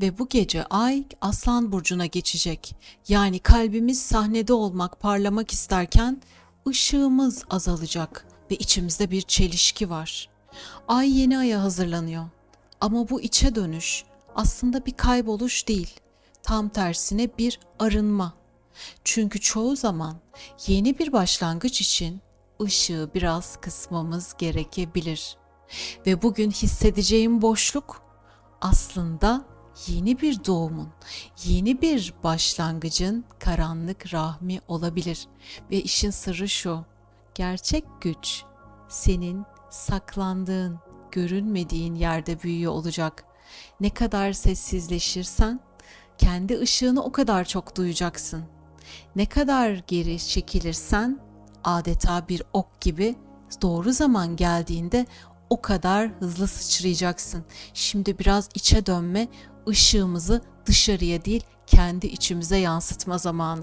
Ve bu gece ay Aslan burcuna geçecek. Yani kalbimiz sahnede olmak, parlamak isterken ışığımız azalacak ve içimizde bir çelişki var. Ay yeni aya hazırlanıyor. Ama bu içe dönüş aslında bir kayboluş değil. Tam tersine bir arınma. Çünkü çoğu zaman yeni bir başlangıç için ışığı biraz kısmamız gerekebilir. Ve bugün hissedeceğim boşluk aslında yeni bir doğumun, yeni bir başlangıcın karanlık rahmi olabilir. Ve işin sırrı şu. Gerçek güç senin saklandığın, görünmediğin yerde büyüyor olacak. Ne kadar sessizleşirsen kendi ışığını o kadar çok duyacaksın. Ne kadar geri çekilirsen adeta bir ok gibi doğru zaman geldiğinde o kadar hızlı sıçrayacaksın. Şimdi biraz içe dönme, ışığımızı dışarıya değil kendi içimize yansıtma zamanı.